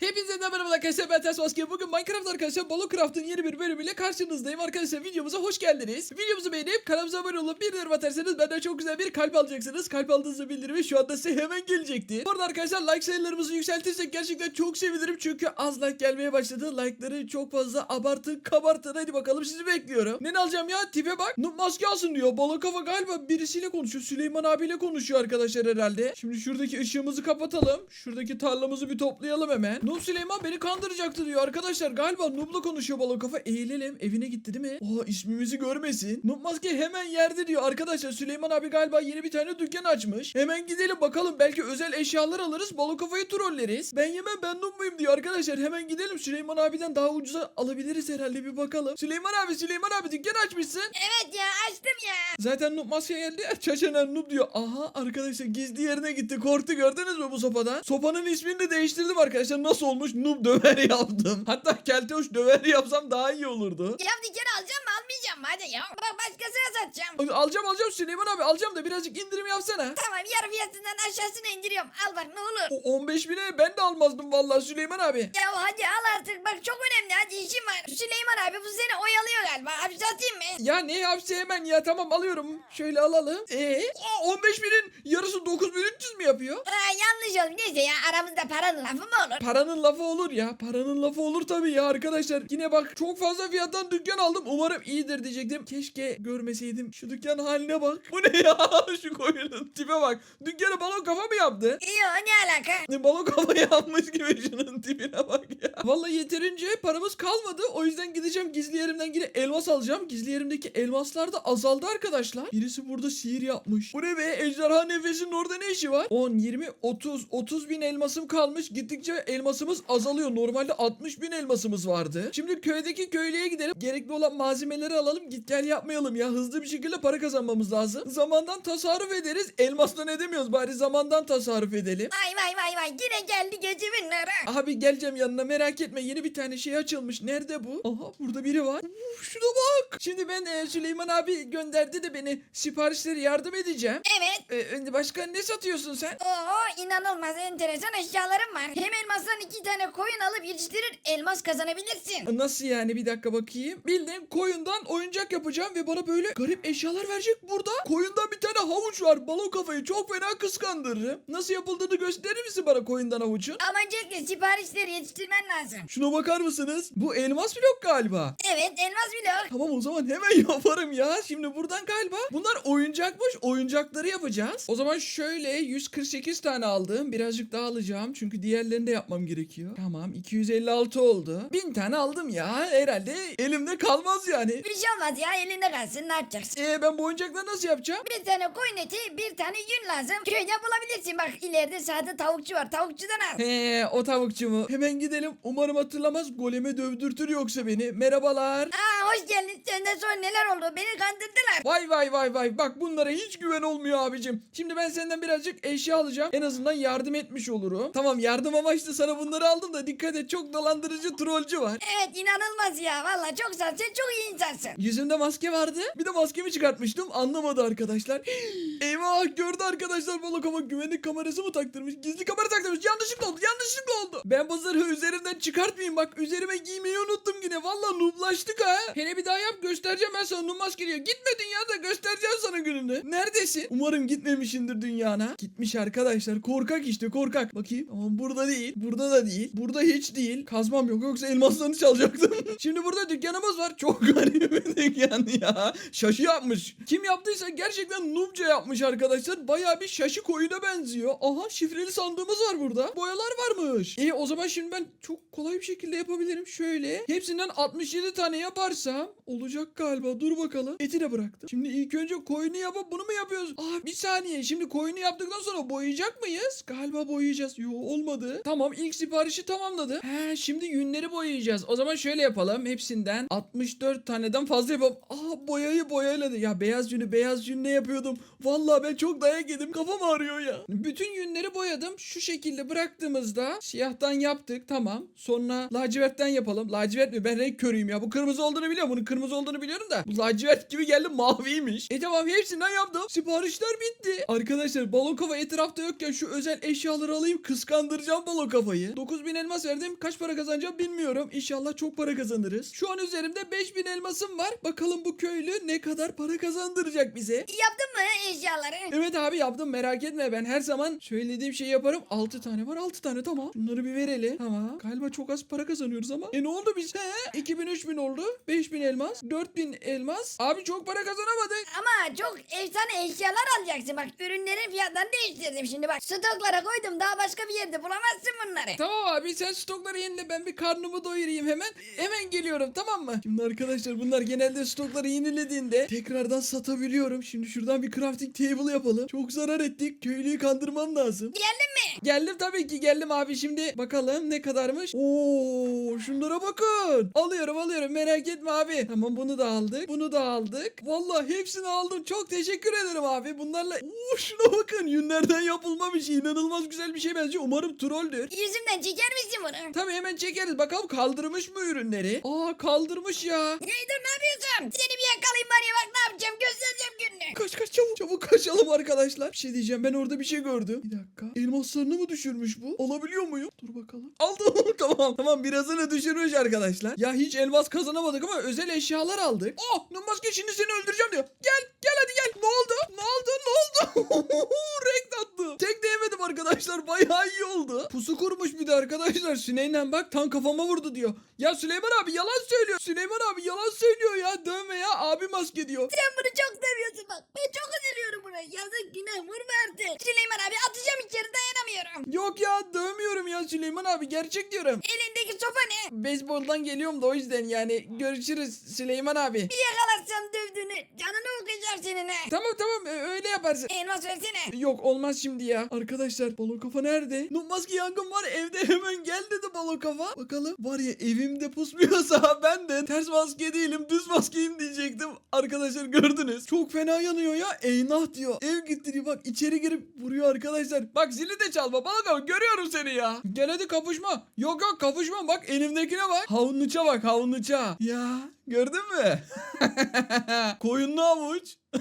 He Hepinize merhaba arkadaşlar ben Ters Maske. Bugün Minecraft arkadaşlar Balocraft'ın yeni bir bölümüyle karşınızdayım. Arkadaşlar videomuza hoş geldiniz. Videomuzu beğenip kanalımıza abone olup bir yorum atarsanız benden çok güzel bir kalp alacaksınız. Kalp aldığınızı bildirimi şu anda size hemen gelecektir. Bu arada arkadaşlar like sayılarımızı yükseltirsek gerçekten çok sevinirim. Çünkü az like gelmeye başladı. Like'ları çok fazla abartın kabartın. Hadi bakalım sizi bekliyorum. Ne alacağım ya? Tipe bak. Noob maske alsın diyor. Balık kafa galiba birisiyle konuşuyor. Süleyman abiyle konuşuyor arkadaşlar herhalde. Şimdi şuradaki ışığımızı kapatalım. Şuradaki tarlamızı bir toplayalım hemen. Noob Süleyman beni kandıracaktı diyor arkadaşlar. Galiba Noob'la konuşuyor balık kafa. Eğilelim. Evine gitti değil mi? Aa ismimizi görmesin. Noob maske hemen yerde diyor arkadaşlar. Süleyman abi galiba yeni bir tane dükkan açmış. Hemen gidelim bakalım. Belki özel eşyalar alırız. Balık kafayı trolleriz. Ben yemem ben Noob muyum diyor arkadaşlar. Hemen gidelim. Süleyman abiden daha ucuza alabiliriz herhalde bir bakalım. Süleyman abi Süleyman abi dükkan açmışsın. Evet ya açtım ya. Zaten Noob maske geldi. Çaşanen Noob diyor. Aha arkadaşlar gizli yerine gitti. Korktu gördünüz mü bu sopadan? Sopanın ismini de değiştirdim arkadaşlar. Nasıl olmuş? Noob döver yaptım. Hatta keltoş döver yapsam daha iyi olurdu. Ya dükkanı alacağım mı almayacağım mı hadi ya. Bak başkasına satacağım. Alacağım alacağım Süleyman abi alacağım da birazcık indirim yapsana. Tamam yarı fiyatından aşağısına indiriyorum. Al bak ne olur. O 15 bine ben de almazdım vallahi Süleyman abi. Ya hadi al artık bak çok önemli hadi işim var. Süleyman abi bu seni oyalıyor galiba. Abi satayım mı? Ya ne hapse hemen ya tamam alıyorum. Şöyle alalım. Eee 15 binin yarısı 9300 mü yapıyor? Ha, yanlış oldu neyse ya aramızda paranın lafı mı olur? Paranın lafı olur ya. Paranın lafı olur tabii ya arkadaşlar. Yine bak çok fazla fiyattan dükkan aldım. Umarım iyidir diyecektim. Keşke görmeseydim. Şu dükkan haline bak. Bu ne ya? Şu koyunun tipe bak. Dükkanı balon kafa mı yaptı? Yok ne alaka? Balon kafa yapmış gibi şunun tipine bak ya. Vallahi yeterince paramız kalmadı. O yüzden gideceğim gizli yerimden yine elmas alacağım. Gizli yerimdeki elmaslar da azaldı arkadaşlar. Birisi burada sihir yapmış. Bu ne be? Ejderha nefesinin orada ne işi var? 10, 20, 30, 30 bin elmasım kalmış. Gittikçe elmasımız azalıyor. Normalde 60 bin elmasımız vardı. Şimdi köydeki köylüye gidelim. Gerekli olan malzemeleri alalım. Git gel yapmayalım ya. Hızlı bir şekilde para kazanmamız lazım. Zamandan tasarruf ederiz. Elmastan edemiyoruz. Bari zamandan tasarruf edelim. Vay vay vay vay yine geldi gecimin nara. Abi geleceğim yanına merak etme yeni bir tane şey açılmış. Nerede bu? Aha burada biri var. Uf, şuna bak. Şimdi ben e, Süleyman abi gönderdi de beni siparişleri yardım edeceğim. Evet. E, başka ne satıyorsun sen? Oo inanılmaz enteresan eşyalarım var. Hem elmasdan iki tane koyun alıp yetiştirir elmas kazanabilirsin. Nasıl yani bir dakika bakayım. Bildiğin koyundan oyuncak yapacağım ve bana böyle garip eşyalar verecek burada. Koyundan bir tane havuç var. Balon kafayı çok fena kıskandırırım. Nasıl yapıldığını gösterir misin bana koyundan havuçun? Ama öncelikle siparişleri yetiştirmen lazım. Şuna bakar mısınız? Bu elmas blok galiba. Evet elmas blok. Tamam o zaman hemen yaparım ya. Şimdi buradan galiba bunlar oyuncakmış. Oyuncakları yapacağız. O zaman şöyle 148 tane aldım. Birazcık daha alacağım. Çünkü diğerlerini de yapmam gerekiyor. Tamam 256 oldu. 1000 tane aldım ya. Herhalde elimde kalmaz yani. Bir şey olmaz ya elinde kalsın ne yapacaksın? Ee ben bu oyuncakları nasıl yapacağım? Bir tane koyun eti bir tane yün lazım. Köyde bulabilirsin bak ileride sağda tavukçu var tavukçudan al. He o tavukçu mu? Hemen gidelim. Umarım hatırlamaz. Goleme dövdürtür yoksa beni. Merhabalar. Aa hoş geldin senden sonra neler oldu beni kandırdılar. Vay vay vay vay. Bak bunlara hiç güven olmuyor abicim. Şimdi ben senden birazcık eşya alacağım. En azından yardım etmiş olurum. Tamam yardım amaçlı sana bunları aldım da dikkat et çok dolandırıcı trollcü var. Evet inanılmaz ya valla çok ol, sen çok iyi insansın. Yüzümde maske vardı. Bir de maskemi çıkartmıştım. Anlamadı arkadaşlar. Eyvah gördü arkadaşlar balık ama güvenlik kamerası mı taktırmış? Gizli kamera taktırmış. Yanlışlıkla oldu. Yanlışlıkla oldu. Ben bu zırhı üzerimden çıkartmayayım. Bak üzerime giymeyi unuttum yine. Valla nooblaştık ha. Hele bir daha yap göstereceğim ben sana noob maske diyor. Gitme dünyada göstereceğim sana gününü. Neredesin? Umarım gitmemişindir dünyana. Gitmiş arkadaşlar. Korkak işte korkak. Bakayım. Tamam burada değil. Burada da değil. Burada hiç değil. Kazmam yok yoksa elmaslarını çalacaktım. Şimdi burada dükkanımız var. Çok garip bir dükkan ya. Şaşı yapmış. Kim yaptıysa gerçekten noobca yapmış arkadaşlar. Baya bir şaşı koyuna benziyor. Aha şifreli sandığımız var burada. Boyalar varmış. E o zaman şimdi ben çok kolay bir şekilde yapabilirim. Şöyle. Hepsinden 67 tane yaparsam olacak galiba. Dur bakalım. Eti de bıraktım. Şimdi ilk önce koyunu yapıp bunu mu yapıyoruz? Aa bir saniye. Şimdi koyunu yaptıktan sonra boyayacak mıyız? Galiba boyayacağız. Yo olmadı. Tamam ilk siparişi tamamladı. He şimdi yünleri boyayacağız. O zaman şöyle yapalım. Hepsinden 64 taneden fazla yapalım. Aa boyayı boyayla. Ya beyaz yünü beyaz yünle yapıyordum. Vallahi ben çok dayak yedim. Kafam ağrıyor ya. Bütün yünleri boyadım. Şu şekilde bıraktığımızda siyahtan yaptık. Tamam. Sonra lacivertten yapalım. Lacivert mi? Ben renk körüyüm ya. Bu kırmızı olduğunu biliyorum. Bunun kırmızı olduğunu biliyorum da. Bu lacivert gibi geldi maviymiş. E tamam hepsinden yaptım. Siparişler bitti. Arkadaşlar balon kafa etrafta yokken şu özel eşyaları alayım. Kıskandıracağım balon kafayı. 9000 elmas verdim. Kaç para kazanacağım bilmiyorum. İnşallah çok para kazanırız. Şu an üzerimde 5000 elmasım var. Bakalım bu köylü ne kadar para kazandıracak bize. Yaptın mı eşyaları? Evet abi yaptım merak etme ben her zaman söylediğim şeyi yaparım. 6 tane var 6 tane tamam. Bunları bir verelim. Tamam. Galiba çok az para kazanıyoruz ama. E ne oldu biz? He? 2000 3000 oldu. 5000 elmas. 4000 elmas. Abi çok para kazanamadık. Ama çok efsane eşyalar alacaksın. Bak ürünlerin fiyatlarını değiştirdim şimdi bak. Stoklara koydum daha başka bir yerde bulamazsın bunları. Tamam abi sen stokları yenile ben bir karnımı doyurayım hemen. Hemen geliyorum tamam mı? Şimdi arkadaşlar bunlar genelde stokları yenilediğinde tekrardan satabiliyorum. Şimdi şuradan bir crafting table yapalım. Çok zarar ettik. Köylüyü kandırmam lazım. Geldin mi? Geldim tabii ki geldim abi şimdi bakalım ne kadarmış. Oo şunlara bakın. Alıyorum alıyorum merak etme abi. Tamam bunu da aldık. Bunu da aldık. Vallahi hepsini aldım. Çok teşekkür ederim abi. Bunlarla Oo şuna bakın. Yünlerden yapılmamış. inanılmaz güzel bir şey benziyor. Umarım trolldür. Yüzümden çeker misin bunu? Tabii hemen çekeriz. Bakalım kaldırmış mı ürünleri? Aa kaldırmış ya. Dur ne yapıyorsun? Seni bir yakalayayım ya bak ne yapacağım göstereceğim gününü. Kaç kaç çabuk çabuk kaçalım arkadaşlar. Bir şey diyeceğim ben orada bir şey gördüm. Bir dakika. Elmaslarını mı düşürmüş bu? Alabiliyor muyum? Dur bakalım. Aldım tamam tamam birazını düşürmüş arkadaşlar. Ya hiç elmas kazanamadık ama özel eşyalar aldık. Oh Numaske şimdi seni öldüreceğim diyor. Gel gel hadi gel. Ne oldu? Ne oldu? Ne oldu? Renk attı. Tek değmedim arkadaşlar. Bayağı iyi oldu. Pusu kurmuş bir de arkadaşlar. Süleyman bak tam kafama vurdu diyor. Ya Süleyman abi yalan söylüyor. Süleyman abi yalan söylüyor ya. Dövme ya. Abi maske diyor. Sen bunu çok seviyorsun bak. Ben çok üzülüyorum buna. Yazık günah vurma artık. Süleyman abi atacağım içeri dayanamıyorum. Yok ya dövmüyorum ya Süleyman abi gerçek diyorum. Elindeki sopa ne? Beyzboldan geliyorum da o yüzden yani görüşürüz Süleyman abi. Bir yakalarsam dövdüğünü canını okuyacağım senin ha. Tamam tamam öyle yaparsın. Elmas versene. Yok olmaz şimdi ya. Arkadaşlar balon kafa nerede? Nummaski yangın var evde hemen gel dedi balon kafa. Bakalım var ya evimde pusmuyorsa ben de ters maske değilim düz maskeyim diyecektim. Arkadaşlar gördünüz. Çok fena yanıyor ya. Eyvah diyor. Ev gitti diyor. Bak içeri girip vuruyor arkadaşlar. Bak zili de çalma balon kafa görüyorum seni ya. Gel hadi kapışma. Yok yok kapışma bak elimdekine bak. Havunluça bak havunluça. Ya gördün mü? Koyunlu avuç.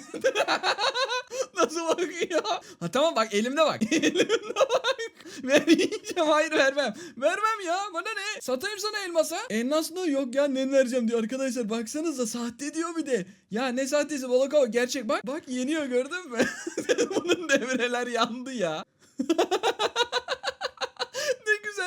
Nasıl bakıyor? Ha tamam bak elimde bak. elimde bak. Vermeyeceğim hayır vermem. Vermem ya bana ne? Satayım sana elmasa. Elmas mı? Yok ya ne vereceğim diyor arkadaşlar. Baksanıza sahte diyor bir de. Ya ne sahtesi Balakova gerçek bak. Bak yeniyor gördün mü? Bunun devreler yandı ya.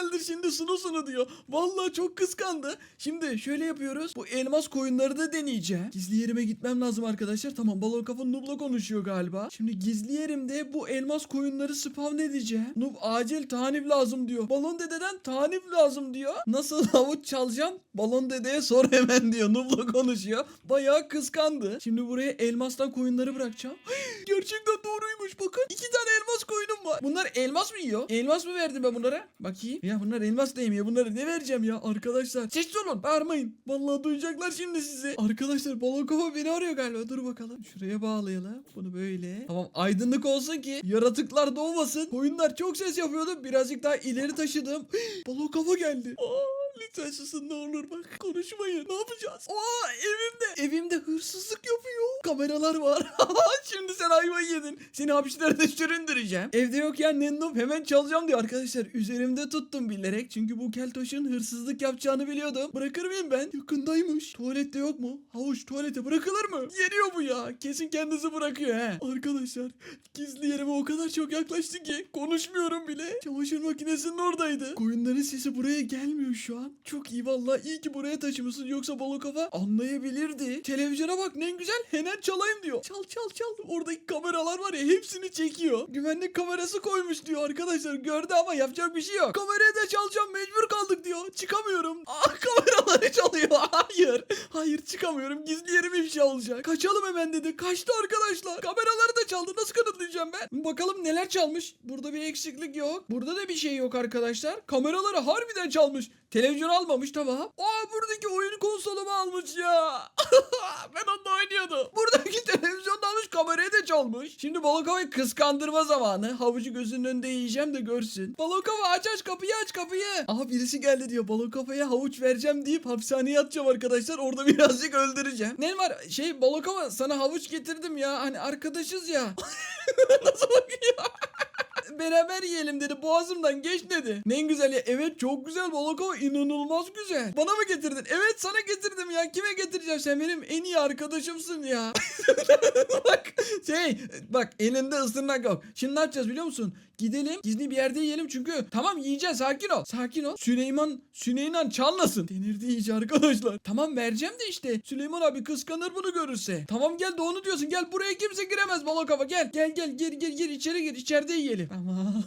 Ne güzeldir şimdi sunu sunu diyor. Vallahi çok kıskandı. Şimdi şöyle yapıyoruz. Bu elmas koyunları da deneyeceğim. Gizli yerime gitmem lazım arkadaşlar. Tamam balon kafa Noob'la konuşuyor galiba. Şimdi gizli yerimde bu elmas koyunları spawn edeceğim. Noob acil tanif lazım diyor. Balon dededen tanif lazım diyor. Nasıl havuç çalacağım? Balon dedeye sor hemen diyor. Noob'la konuşuyor. Bayağı kıskandı. Şimdi buraya elmastan koyunları bırakacağım. Gerçekten doğruymuş bakın. İki tane elmas koyunum var. Bunlar elmas mı yiyor? Elmas mı verdim ben bunlara? Bakayım. Ya bunlar elmas da yemiyor. Bunlara ne vereceğim ya arkadaşlar? Sessiz olun. Bağırmayın. Vallahi duyacaklar şimdi sizi. Arkadaşlar balon kafa beni arıyor galiba. Dur bakalım. Şuraya bağlayalım. Bunu böyle. Tamam aydınlık olsun ki yaratıklar doğmasın. Koyunlar çok ses yapıyordu. Birazcık daha ileri taşıdım. balon kafa geldi. Aa, Lütfen susun ne olur bak konuşmayın ne yapacağız? Aa evimde evimde hırsızlık yapıyor. Kameralar var. Şimdi sen ayvayı yedin. Seni hapislerde süründüreceğim. Evde yok ya Nennop hemen çalacağım diyor arkadaşlar. Üzerimde tuttum bilerek. Çünkü bu keltoşun hırsızlık yapacağını biliyordum. Bırakır mıyım ben? Yakındaymış. Tuvalette yok mu? Havuç tuvalete bırakılır mı? Yeniyor bu ya. Kesin kendisi bırakıyor he. Arkadaşlar gizli yerime o kadar çok yaklaştı ki konuşmuyorum bile. Çamaşır makinesinin oradaydı. Koyunların sesi buraya gelmiyor şu an. Çok iyi vallahi iyi ki buraya taşımışsın yoksa balık kafa anlayabilirdi. Televizyona bak ne güzel hemen çalayım diyor. Çal çal çal. Oradaki kameralar var ya hepsini çekiyor. Güvenlik kamerası koymuş diyor arkadaşlar gördü ama yapacak bir şey yok. Kamerayı da çalacağım mecbur kaldık diyor. Çıkamıyorum. Aa kameraları çalıyor. Hayır. Hayır çıkamıyorum. Gizli yerim ifşa olacak. Kaçalım hemen dedi. Kaçtı arkadaşlar. Kameraları da çaldı. Nasıl kanıtlayacağım ben? Bakalım neler çalmış. Burada bir eksiklik yok. Burada da bir şey yok arkadaşlar. Kameraları harbiden çalmış. Televizyon almamış tamam. Aa buradaki oyun konsolumu almış ya. ben onunla oynuyordum. Buradaki televizyonda almış kamerayı da çalmış. Şimdi balık havayı kıskandırma zamanı. Havucu gözünün önünde yiyeceğim de görsün. Balık hava aç aç kapıyı aç kapıyı. Aha birisi geldi diyor. Balık havaya havuç vereceğim deyip hapishaneye atacağım arkadaşlar. Orada birazcık öldüreceğim. Ne var? Şey balık hava sana havuç getirdim ya. Hani arkadaşız ya. Nasıl bakıyor? Beraber yiyelim dedi. Boğazımdan geç dedi. Ne güzel ya. Evet çok güzel balık ama inanılmaz güzel. Bana mı getirdin? Evet sana getirdim ya. Kime getireceğim? Sen benim en iyi arkadaşımsın ya. bak şey bak elinde ısırnak yok. Şimdi ne yapacağız biliyor musun? Gidelim gizli bir yerde yiyelim çünkü tamam yiyeceğiz sakin ol. Sakin ol. Süleyman Süleyman çalmasın. Denirdi iyice arkadaşlar. Tamam vereceğim de işte. Süleyman abi kıskanır bunu görürse. Tamam gel de onu diyorsun. Gel buraya kimse giremez balık kafa. Gel gel gel gir gir gir içeri gir. içeride yiyelim. Tamam.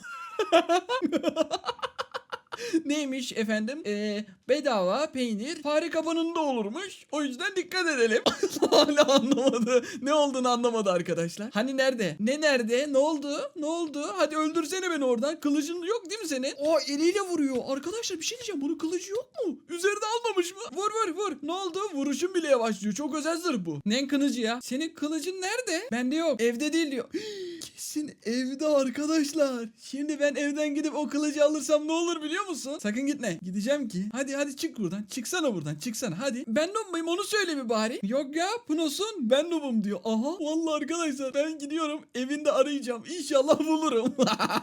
Neymiş efendim? Ee, bedava peynir fare kabanında olurmuş. O yüzden dikkat edelim. Hala anlamadı. Ne olduğunu anlamadı arkadaşlar. Hani nerede? Ne nerede? Ne oldu? Ne oldu? Hadi öldürsene beni oradan. Kılıcın yok değil mi senin? O eliyle vuruyor. Arkadaşlar bir şey diyeceğim. Bunun kılıcı yok mu? Üzerinde almamış mı? Vur vur vur. Ne oldu? Vuruşun bile yavaşlıyor. Çok özel zırh bu. Ne kılıcı ya? Senin kılıcın nerede? Bende yok. Evde değil diyor. Kesin evde arkadaşlar. Şimdi ben evden gidip o kılıcı alırsam ne olur biliyor musun? Sakın gitme. Gideceğim ki. Hadi hadi çık buradan. Çıksana buradan. Çıksana hadi. Ben noob muyum onu söyle bir bari. Yok ya Punos'un ben noobum diyor. Aha vallahi arkadaşlar ben gidiyorum evinde arayacağım. İnşallah bulurum.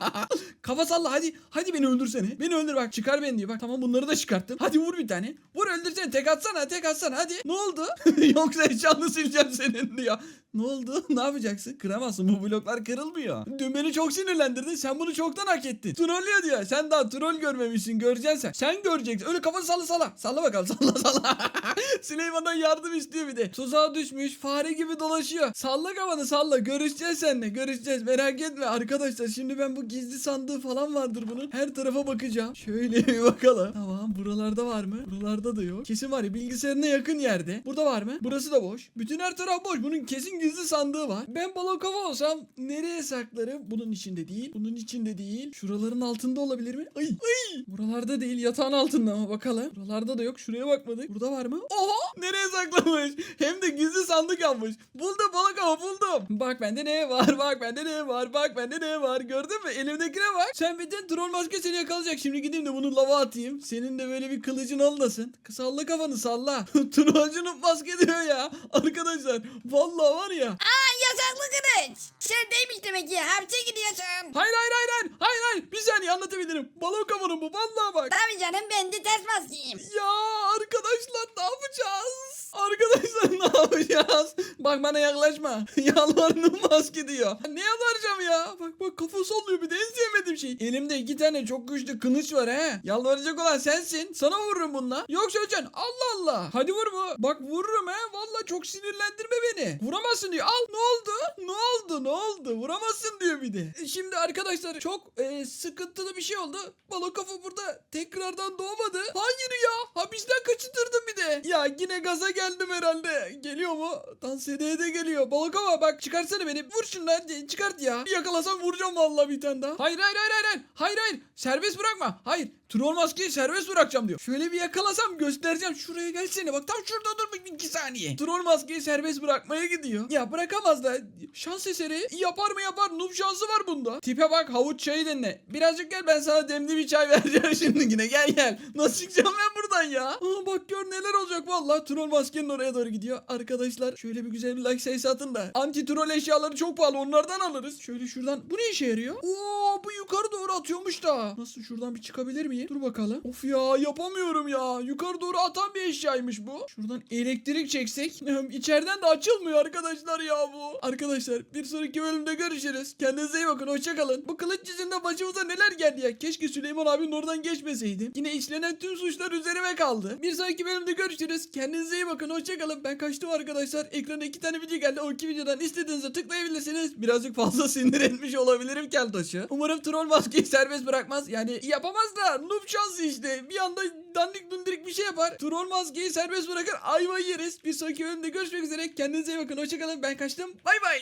Kafa salla hadi. Hadi beni öldürsene. Beni öldür bak çıkar beni diyor. Bak tamam bunları da çıkarttım. Hadi vur bir tane. Vur öldürsene tek atsana tek atsana hadi. Ne oldu? Yoksa eşyanı sileceğim senin diyor. Ne oldu? Ne yapacaksın? Kıramazsın. Bu bloklar kırılmıyor. Dün beni çok sinirlendirdin. Sen bunu çoktan hak ettin. Trollüyor diyor. Sen daha troll görmemişsin. Göreceksin sen. Sen göreceksin. Öyle kafanı salla salla. Salla bakalım. Salla salla. Süleyman'dan yardım istiyor bir de. Tuzağa düşmüş. Fare gibi dolaşıyor. Salla kafanı salla. Görüşeceğiz seninle. Görüşeceğiz. Merak etme arkadaşlar. Şimdi ben bu gizli sandığı falan vardır bunun. Her tarafa bakacağım. Şöyle bir bakalım. Tamam. Buralarda var mı? Buralarda da yok. Kesin var ya. Bilgisayarına yakın yerde. Burada var mı? Burası da boş. Bütün her taraf boş. Bunun kesin gizli sandığı var. Ben balon kafa olsam nereye saklarım? Bunun içinde değil. Bunun içinde değil. Şuraların altında olabilir mi? Ay ay. Buralarda değil. Yatağın altında mı? Bakalım. Buralarda da yok. Şuraya bakmadık. Burada var mı? Oha! Nereye saklamış? Hem de gizli sandık yapmış. Buldum balık ama buldum. Bak bende ne var? Bak bende ne var? Bak bende ne var? Gördün mü? Elimdekine bak. Sen bir de troll maske seni yakalayacak. Şimdi gideyim de bunu lava atayım. Senin de böyle bir kılıcın olmasın. Salla kafanı salla. Trollcunun maske diyor ya. Arkadaşlar vallahi var ya. Aa yasaklı kılıç. Sen deymiş demek ki hapse gidiyorsun. Hayır hayır hayır hayır. Hayır hayır. Bir saniye anlatabilirim. Balon kafanın bu. Vallahi bak. Tabii canım ben de ters maskeyim. Ya arkadaşlar ne yapacağız? Arkadaşlar ne yapacağız? Bak bana yaklaşma. Yalvarırım maske diyor. Ne yalvaracağım ya? Bak bak kafa sallıyor bir de en sevmediğim şey. Elimde iki tane çok güçlü kılıç var he. Yalvaracak olan sensin. Sana vururum bununla. Yok söyleyeceksin. Allah Allah. Hadi vur bu. Bak vururum he. Vallahi çok sinirlendirme beni. Vuramazsın diyor. Al ne oldu? Ne oldu? Ne oldu? Vuramazsın diyor bir de. E, Şimdi arkadaşlar çok e, sıkıntılı bir şey oldu. Balon kafa burada tekrardan doğmadı. Hayır ya. Hapisten kaçırdım bir de. Ya yine gaza geldim herhalde. Geliyor mu? Dans edeye de geliyor. Balon kafa bak çıkarsana beni. Vur şunu hadi çıkart ya. Bir yakalasam vuracağım vallahi bir tane daha. Hayır hayır hayır hayır. Hayır hayır. Serbest bırakma. Hayır. Troll maskeyi serbest bırakacağım diyor. Şöyle bir yakalasam göstereceğim. Şuraya gelsene. Bak tam şurada dur iki saniye. Troll maskeyi serbest bırakmaya gidiyor. Ya bırakamaz da. Şans eseri. Yapar mı yapar. Noob şansı var bunda. Tipe bak havuç çayı dinle. Birazcık gel ben sana demli bir çay vereceğim şimdi yine. Gel gel. Nasıl çıkacağım ben buradan ya? Aa, bak gör neler olacak vallahi. Troll maskenin oraya doğru gidiyor. Arkadaşlar şöyle bir güzel bir like sayısı atın da. Anti troll eşyaları çok pahalı. Onlardan alırız. Şöyle şuradan. Bu ne işe yarıyor? Oo bu yukarı doğru atıyormuş da. Nasıl şuradan bir çıkabilir miyim? Dur bakalım. Of ya yapamıyorum ya. Yukarı doğru atan bir eşyaymış bu. Şuradan elektrik çeksek. İçeriden de açılmıyor arkadaşlar ya bu. Arkadaşlar bir sonraki bölümde görüşürüz. Kendinize iyi bakın. Hoşçakalın. Bu kılıç yüzünden başımıza neler geldi ya. Keşke Süleyman abinin oradan geçmeseydim. Yine işlenen tüm suçlar üzerime kaldı. Bir sonraki bölümde görüşürüz. Kendinize iyi bakın. Hoşçakalın. Ben kaçtım arkadaşlar. Ekrana iki tane video geldi. O iki videodan istediğinize tıklayabilirsiniz. Birazcık fazla sinir etmiş olabilirim keltoşu. Umarım troll maskeyi serbest bırakmaz. Yani yapamaz da noob şansı işte. Bir anda dandik dundirik bir şey yapar. Troll maskeyi serbest bırakır. Ayva yeriz. Bir sonraki bölümde görüşmek üzere. Kendinize iyi bakın. Hoşçakalın. Ben kaçtım. Bay bay.